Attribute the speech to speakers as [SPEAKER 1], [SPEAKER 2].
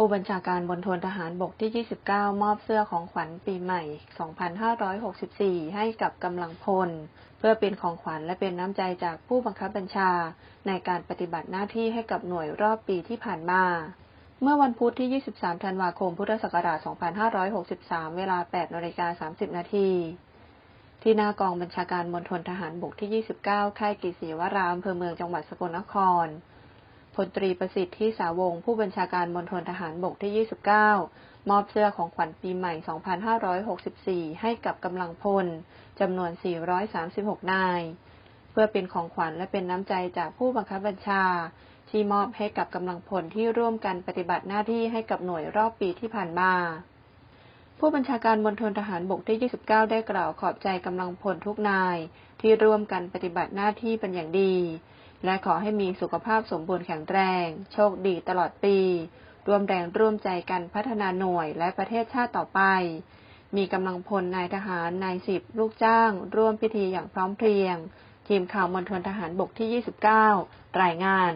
[SPEAKER 1] ผู้บัญชาการบนทนทหารบกที่ 29 มอบเสื้อของขวัญปีใหม่ 2564 ให้กับกำลังพล เพื่อเป็นของขวัญและเป็นน้ำใจจากผู้บังคับบัญชา ในการปฏิบัติหน้าที่ให้กับหน่วยรอบปีที่ผ่านมา เมื่อวันพุธที่ 23 ธันวาคม พุทธศักราช 2563 เวลา 8นาฬิกา30 นาทีที่หน้ากองบัญชาการมณฑลทหารบกที่ 29 ค่ายกิศีวรามอำเภอเมืองจังหวัดสกลนคร พลตรีประสิทธิ์ที่สาวงผู้บัญชาการมณฑลทหารบกที่ 29 มอบเสื้อของขวัญปีใหม่ 2564 ให้กับกำลังพลจำนวน 436 นาย เพื่อเป็นของขวัญและเป็นน้ำใจจากผู้บังคับบัญชา ที่มอบให้กับกำลังพลที่ร่วมกันปฏิบัติหน้าที่ให้กับหน่วยรอบปีที่ผ่านมาผู้บัญชาการมณฑลทหารบกที่ 29 ได้กล่าวขอบใจกำลังพลทุกนาย ที่ร่วมกันปฏิบัติหน้าที่เป็นอย่างดี และขอให้มีสุขภาพสมบูรณ์แข็งแรง โชคดีตลอดปี ร่วมแรงร่วมใจกันพัฒนาหน่วยและประเทศชาติต่อไป มีกำลังพลนายทหารนายสิบลูกจ้าง ร่วมพิธีอย่างพร้อมเพรียง ทีมข่าวมณฑลทหารบกที่ 29 รายงาน